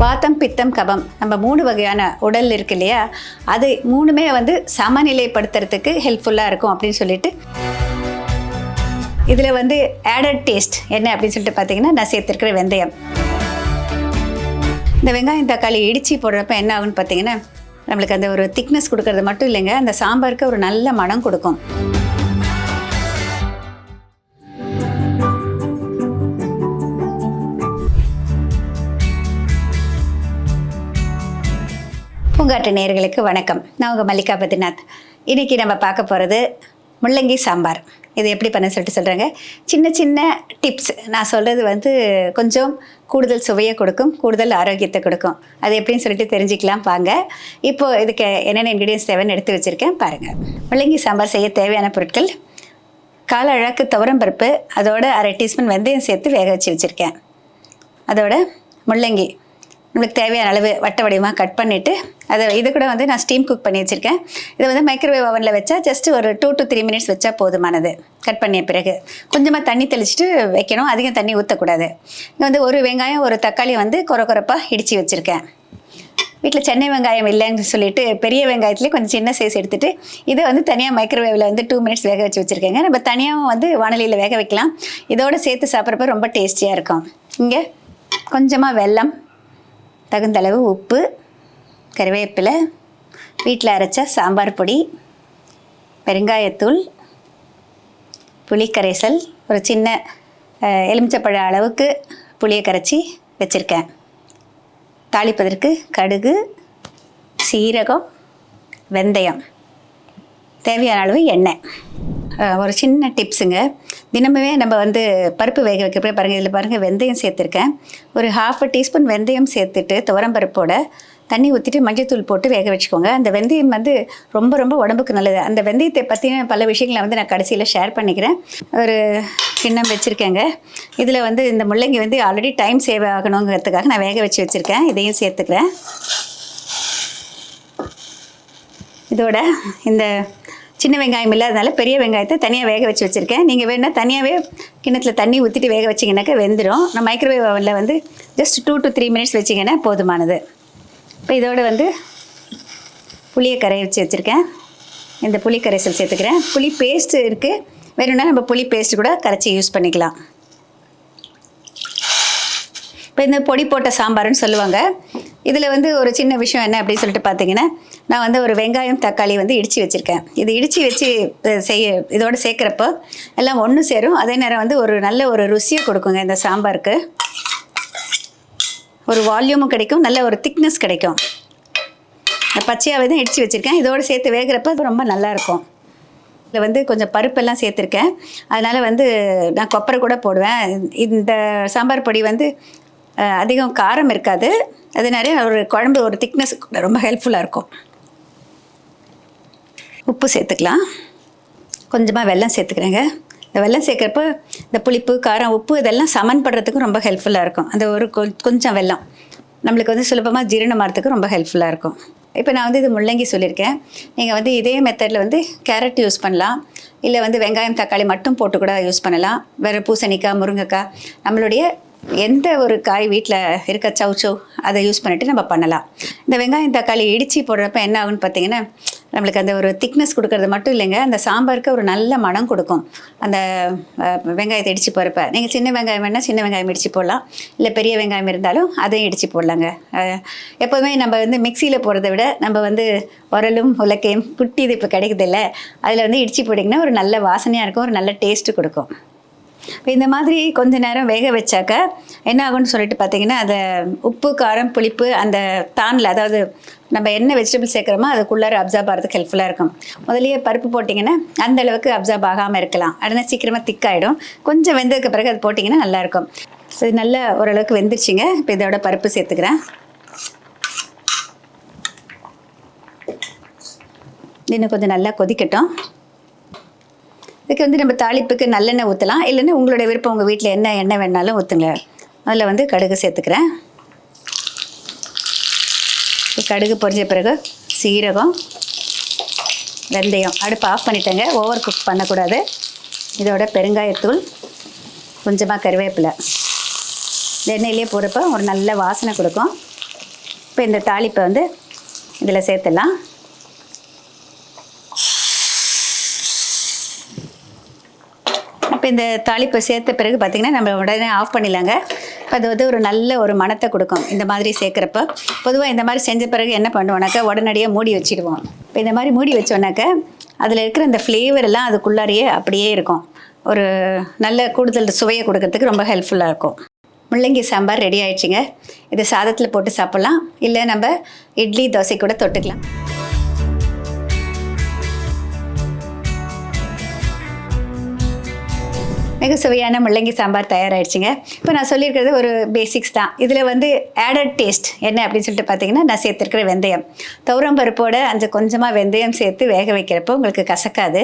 வாத்தம் பித்தம் கபம் நம்ம மூணு வகையான உடல் இருக்கு இல்லையா? அது மூணுமே வந்து சமநிலைப்படுத்துறதுக்கு ஹெல்ப்ஃபுல்லாக இருக்கும் அப்படின்னு சொல்லிட்டு. இதில் வந்து ஆடட் டேஸ்ட் என்ன அப்படின்னு சொல்லிட்டு பார்த்தீங்கன்னா நான் சேர்த்துருக்கிற வெந்தயம். இந்த வெங்காயம் தக்காளி இடித்து போடுறப்ப என்ன ஆகுன்னு பார்த்தீங்கன்னா நம்மளுக்கு அந்த ஒரு திக்னஸ் கொடுக்கறது மட்டும் இல்லைங்க அந்த சாம்பாருக்கு ஒரு நல்ல மனம் கொடுக்கும். பூங்காட்டு நேயர்களுக்கு வணக்கம். நான் உங்கள் மல்லிகா பத்ரிநாத். இன்றைக்கி நம்ம பார்க்க போகிறது முள்ளங்கி சாம்பார். இது எப்படி பண்ண சொல்லிட்டு சொல்கிறாங்க சின்ன சின்ன டிப்ஸ் நான் சொல்கிறது வந்து கொஞ்சம் கூடுதல் சுவையை கொடுக்கும் கூடுதல் ஆரோக்கியத்தை கொடுக்கும். அது எப்படின்னு சொல்லிட்டு தெரிஞ்சுக்கலாம். பாங்க இப்போது இதுக்கு என்னென்ன இன்க்ரீடியன்ஸ் தேவைன்னு எடுத்து வச்சுருக்கேன். பாருங்கள் முள்ளங்கி சாம்பார் செய்ய தேவையான பொருட்கள். கால துவரம் துவரம்பருப்பு அதோட அரை டீஸ்பூன் வெந்தயம் சேர்த்து வேக வச்சு வச்சுருக்கேன். அதோட முள்ளங்கி. நம்மளுக்கு தேவையான அளவு வட்ட வடிவமாக கட் பண்ணிவிட்டு அதை இது கூட வந்து நான் ஸ்டீம் குக் பண்ணி வச்சுருக்கேன். இதை வந்து மைக்ரோவேவ் ஓவனில் வச்சா ஜஸ்ட் ஒரு டூ டு த்ரீ மினிட்ஸ் வச்சா போதுமானது. கட் பண்ணிய பிறகு. கொஞ்சமாக தண்ணி தெளிச்சிட்டு வைக்கணும். அதிகம் தண்ணி ஊற்றக்கூடாது இங்கே வந்து ஒரு வெங்காயம் ஒரு தக்காளி வந்து கொர கொரப்பாக இடித்து வச்சுருக்கேன். வீட்டில் சென்னை வெங்காயம் இல்லைன்னு சொல்லிட்டு பெரிய வெங்காயத்துலேயே கொஞ்சம் சின்ன சைஸ் எடுத்துகிட்டு இதை வந்து தனியாக மைக்ரோவேவில் வந்து டூ மினிட்ஸ் வேக வச்சு வச்சுருக்கேங்க. நம்ம தனியாகவும் வந்து வானலியில் வேக வைக்கலாம். இதோடு சேர்த்து சாப்பிட்றப்ப ரொம்ப டேஸ்டியாக இருக்கும். இங்கே கொஞ்சமாக வெல்லம் தகுந்தளவு உப்பு கருவேப்பிலை வீட்டில் அரைச்ச சாம்பார் பொடி பெருங்காயத்தூள் புளிக்கரைசல் ஒரு சின்ன எலுமிச்சப்பழ அளவுக்கு புளியை கரைச்சி வச்சுருக்கேன். தாளிப்பதற்கு கடுகு சீரகம் வெந்தயம். தேவையான அளவு எண்ணெய். ஒரு சின்ன டிப்ஸுங்க தினமுமே நம்ம வந்து பருப்பு வேக வைக்கிறப்ப பாருங்கள் இதில் பாருங்கள் வெந்தயம் சேர்த்துருக்கேன். ஒரு ஹாஃப் டீஸ்பூன் வெந்தயம் சேர்த்துட்டு துவரம்பருப்போட தண்ணி ஊற்றிட்டு மஞ்சள்தூள் போட்டு வேக வச்சுக்கோங்க. அந்த வெந்தயம் வந்து ரொம்ப ரொம்ப உடம்புக்கு நல்லது. அந்த வெந்தயத்தை பற்றின பல விஷயங்களை வந்து நான் கடைசியில் ஷேர் பண்ணிக்கிறேன். ஒரு கிண்ணம் வச்சுருக்கேங்க. இதில் வந்து இந்த முள்ளங்கி வந்து ஆல்ரெடி டைம் சேவ் ஆகணுங்கிறதுக்காக நான் வேக வச்சு வச்சுருக்கேன். இதையும் சேர்த்துக்கிறேன். இதோட இந்த சின்ன வெங்காயம் இல்லாதனால பெரிய வெங்காயத்தை தனியாக வேக வச்சு வச்சுருக்கேன். நீங்கள் வேணால் தனியாகவே கிணத்துல தண்ணி ஊற்றிட்டு வேக வச்சிங்கனாக்கா வெந்துடும் நான் மைக்ரோவேவ் ஓவனில் வந்து just two to three minutes வச்சிங்கன்னா போதுமானது. இப்போ இதோட வந்து புளியை கரைய வச்சு வச்சுருக்கேன். இந்த புளி கரைசல் சேர்த்துக்கிறேன். புளி பேஸ்ட் இருக்குது வேணும்னா நம்ம புளி பேஸ்ட் கூட கரைச்சி யூஸ் பண்ணிக்கலாம். இப்போ இந்த பொடி போட்ட சாம்பார்னு சொல்லுவாங்க. இதில் வந்து ஒரு சின்ன விஷயம் என்ன அப்படின்னு சொல்லிட்டு பார்த்தீங்கன்னா நான் வந்து ஒரு வெங்காயம் தக்காளி வந்து இடித்து வச்சுருக்கேன். இது இடித்து வச்சு செய்ய இதோடு சேர்க்குறப்போ எல்லாம் ஒன்று சேரும். அதே நேரம் வந்து ஒரு நல்ல ஒரு ருசியை கொடுக்குங்க இந்த சாம்பாருக்கு. ஒரு வால்யூமும் கிடைக்கும் நல்ல ஒரு திக்னஸ் கிடைக்கும். பச்சையாகவே தான் இடித்து வச்சுருக்கேன். இதோடு சேர்த்து வேகிறப்ப அது ரொம்ப நல்லாயிருக்கும் இதில் வந்து கொஞ்சம் பருப்பெல்லாம் சேர்த்துருக்கேன். அதனால் வந்து நான் கொப்பரை கூட போடுவேன். இந்த சாம்பார் பொடி வந்து அதிகம் காரம் இருக்காது. அது நிறைய ஒரு குழம்பு ஒரு திக்னஸ் ரொம்ப ஹெல்ப்ஃபுல்லாக இருக்கும். உப்பு சேர்த்துக்கலாம். கொஞ்சமாக வெல்லம் சேர்த்துக்கிறேங்க. இந்த வெல்லம் சேர்க்குறப்போ இந்த புளிப்பு காரம் உப்பு இதெல்லாம் சமன்படுறதுக்கும் ரொம்ப ஹெல்ப்ஃபுல்லாக இருக்கும். அந்த ஒரு கொஞ்சம் வெல்லம். நம்மளுக்கு வந்து சுலபமாக ஜீரணமாகறதுக்கு ரொம்ப ஹெல்ப்ஃபுல்லாக இருக்கும். இப்போ நான் வந்து இது முள்ளங்கி சொல்லியிருக்கேன். நீங்கள் வந்து இதே மெத்தடில் வந்து கேரட் யூஸ் பண்ணலாம். இல்லை வந்து வெங்காயம் தக்காளி மட்டும் போட்டு கூட யூஸ் பண்ணலாம். வேறு பூசணிக்காய் முருங்கைக்காய் நம்மளுடைய எந்த ஒரு காய் வீட்டில் இருக்க சவுச்சோ அதை யூஸ் பண்ணிவிட்டு நம்ம பண்ணலாம். இந்த வெங்காயம் தக்காளி இடித்து போடுறப்ப என்ன ஆகுன்னு பார்த்தீங்கன்னா நம்மளுக்கு அந்த ஒரு திக்னஸ் கொடுக்கறது மட்டும் இல்லைங்க. அந்த சாம்பாருக்கு ஒரு நல்ல மனம் கொடுக்கும். அந்த வெங்காயத்தை இடித்து போகிறப்ப நீங்கள் சின்ன வெங்காயம் வேணால் சின்ன வெங்காயம் இடித்து போடலாம். இல்லை பெரிய வெங்காயம் இருந்தாலும் அதையும் இடித்து போடலாங்க. எப்போதுமே நம்ம வந்து மிக்சியில் போடுறத விட நம்ம வந்து உரலும் உலக்கையும் குட்டி இது இப்போ கிடைக்குதில்ல அதில் வந்து இடித்து போட்டிங்கன்னா ஒரு நல்ல வாசனையாக இருக்கும் ஒரு நல்ல டேஸ்ட்டு கொடுக்கும். இப்போ இந்த மாதிரி கொஞ்ச நேரம் வேக வச்சாக்க என்ன ஆகும்னு சொல்லிட்டு பார்த்தீங்கன்னா அதை உப்பு காரம் புளிப்பு அந்த தானில் அதாவது நம்ம என்ன வெஜிடபிள் சேர்க்குறோமோ அதுக்குள்ளார அப்சார்ப் ஆகிறதுக்கு ஹெல்ப்ஃபுல்லாக இருக்கும். முதலியே பருப்பு போட்டிங்கன்னா அந்த அளவுக்கு அப்சார்ப் ஆகாமல் இருக்கலாம். அதனால் சீக்கிரமாக திக்காயிடும் கொஞ்சம் வெந்ததுக்கு பிறகு அது போட்டிங்கன்னா நல்லாயிருக்கும் ஸோ இது நல்ல ஓரளவுக்கு வெந்துருச்சுங்க. இப்போ இதோட பருப்பு சேர்த்துக்கிறேன். இன்னும் கொஞ்சம் நல்லா கொதிக்கட்டும். இதுக்கு வந்து நம்ம தாளிப்புக்கு நல்லெண்ணெய் ஊற்றலாம் இல்லைன்னா உங்களோட விருப்பம் உங்கள் வீட்டில் என்ன எண்ணெய் வேணாலும் ஊற்றுங்க அதில் வந்து கடுகு சேர்த்துக்கிறேன். கடுகு பொரிஞ்ச பிறகு சீரகம் வெந்தயம். அடுப்பு ஆஃப் பண்ணிட்டேங்க. ஓவர் குக் பண்ணக்கூடாது. இதோட பெருங்காயத்தூள் கொஞ்சமாக கருவேப்பிலை. இந்த எண்ணெயிலே போடுறப்ப ஒரு நல்ல வாசனை கொடுக்கும். இப்போ இந்த தாளிப்பை வந்து இதில் சேர்த்துடலாம். இப்போ இந்த தாளிப்பு சேர்த்த பிறகு பார்த்திங்கன்னா நம்ம உடனே ஆஃப் பண்ணிடலாங்க. இப்போ அது வந்து ஒரு நல்ல ஒரு மனத்தை கொடுக்கும். இந்த மாதிரி சேர்க்குறப்ப. பொதுவாக இந்த மாதிரி செஞ்ச பிறகு என்ன பண்ணுவோம்னாக்கா உடனடியாக மூடி வச்சுடுவோம். இப்போ இந்த மாதிரி மூடி வச்சோன்னாக்கா அதில் இருக்கிற அந்த ஃப்ளேவர் எல்லாம் அதுக்குள்ளாரையே அப்படியே இருக்கும். ஒரு நல்ல கூடுதல் சுவையை கொடுக்கறதுக்கு ரொம்ப ஹெல்ப்ஃபுல்லாக இருக்கும். முள்ளங்கி சாம்பார் ரெடி ஆயிடுச்சுங்க. இது சாதத்தில் போட்டு சாப்பிட்லாம். இல்லை நம்ம இட்லி தோசை கூட தொட்டுக்கலாம். மிக சுவையான முள்ளங்கி சாம்பார் தயாராகிடுச்சுங்க இப்போ நான் சொல்லியிருக்கிறது ஒரு பேசிக்ஸ் தான். இதில் வந்து ஆடட் டேஸ்ட் என்ன அப்படின்னு சொல்லிட்டு பார்த்தீங்கன்னா நான் சேர்த்துருக்கிற வெந்தயம். தௌரம் பருப்போட அந்த கொஞ்சமாக வெந்தயம் சேர்த்து வேக வைக்கிறப்போ உங்களுக்கு கசக்காது.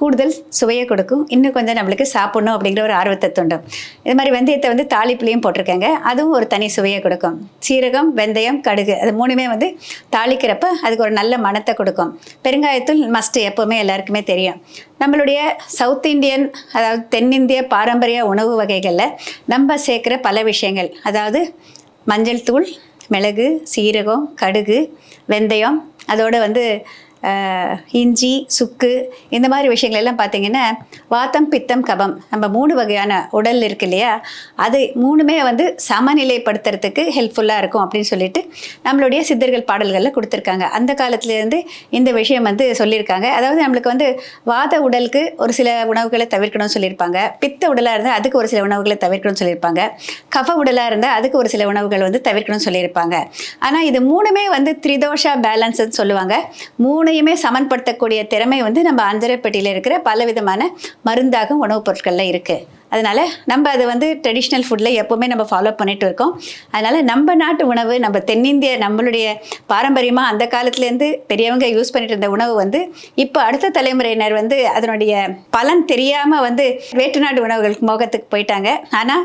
கூடுதல் சுவையை கொடுக்கும். இன்னும் கொஞ்சம் நம்மளுக்கு சாப்பிடணும் அப்படிங்கிற ஒரு ஆர்வத்தை தூண்டும். இது மாதிரி வெந்தயத்தை வந்து தாளிப்புலேயும் போட்டிருக்கேங்க. அதுவும் ஒரு தனி சுவையை கொடுக்கும். சீரகம் வெந்தயம் கடுகு அது மூணுமே வந்து தாளிக்கிறப்ப அதுக்கு ஒரு நல்ல மனத்தை கொடுக்கும். பெருங்காயத்தூள் மஸ்ட்டு எப்போவுமே எல்லாருக்குமே தெரியும். நம்மளுடைய சவுத் இந்தியன் அதாவது தென்னிந்திய பாரம்பரிய உணவு வகைகளில் நம்ம சேர்க்குற பல விஷயங்கள். அதாவது மஞ்சள் தூள் மிளகு சீரகம் கடுகு வெந்தயம் அதோடு வந்து இஞ்சி சுக்கு இந்த மாதிரி விஷயங்கள் எல்லாம் பார்த்தீங்கன்னா வாத்தம் பித்தம் கபம் நம்ம மூணு வகையான உடல் இருக்கு இல்லையா? அது மூணுமே வந்து சமநிலைப்படுத்துறதுக்கு ஹெல்ப்ஃபுல்லாக இருக்கும் அப்படின்னு சொல்லிட்டு நம்மளுடைய சித்தர்கள் பாடல்களில் கொடுத்துருக்காங்க. அந்த காலத்துலேருந்து இந்த விஷயம் வந்து சொல்லியிருக்காங்க. அதாவது நம்மளுக்கு வந்து வாத உடலுக்கு ஒரு சில உணவுகளை தவிர்க்கணும்னு சொல்லியிருப்பாங்க. பித்த உடலாக இருந்தால் அதுக்கு ஒரு சில உணவுகளை தவிர்க்கணும்னு சொல்லியிருப்பாங்க. கஃப உடலாக இருந்தால் அதுக்கு ஒரு சில உணவுகள் வந்து தவிர்க்கணும்னு சொல்லியிருப்பாங்க. ஆனால் இது மூணுமே வந்து த்ரிதோஷா பேலன்ஸ்ன்னு சொல்லுவாங்க. மூணு மூணையுமே சமன்படுத்தக்கூடிய திறமை வந்து நம்ம அஞ்சரைப்பட்டியில் இருக்கிற பலவிதமான மருந்தாக உணவுப் பொருட்களில் இருக்குது அதனால் நம்ம அதை வந்து ட்ரெடிஷ்னல் ஃபுட்டில் எப்போவுமே நம்ம ஃபாலோ பண்ணிட்டு இருக்கோம். அதனால் நம்ம நாட்டு உணவு நம்ம தென்னிந்திய நம்மளுடைய பாரம்பரியமாக அந்த காலத்துலேருந்து பெரியவங்க யூஸ் பண்ணிட்டு இருந்த உணவு வந்து இப்போ அடுத்த தலைமுறையினர் வந்து அதனுடைய பலன் தெரியாமல் வந்து வேற்று நாட்டு உணவுகளுக்கு மோகத்துக்கு போயிட்டாங்க. ஆனால்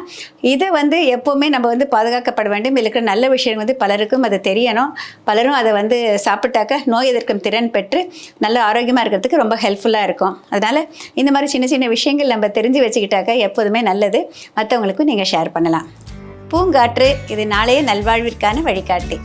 இதை வந்து எப்போவுமே நம்ம வந்து பாதுகாக்கப்பட வேண்டும். இருக்கிற நல்ல விஷயம் வந்து பலருக்கும் அது தெரியணும். பலரும் அதை வந்து சாப்பிட்டாக்க நோய் எதிர்க்கும் திறன் பெற்று நல்ல ஆரோக்கியமாக இருக்கிறதுக்கு ரொம்ப ஹெல்ப்ஃபுல்லாக இருக்கும். அதனால் இந்த மாதிரி சின்ன சின்ன விஷயங்கள் நம்ம தெரிஞ்சு வச்சுக்கிட்டாக்க எப்போதுமே நல்லது. மற்றவங்களுக்கும் நீங்கள் ஷேர் பண்ணலாம். பூங்காற்று இது நாளைய நல்வாழ்விற்கான வழிகாட்டி.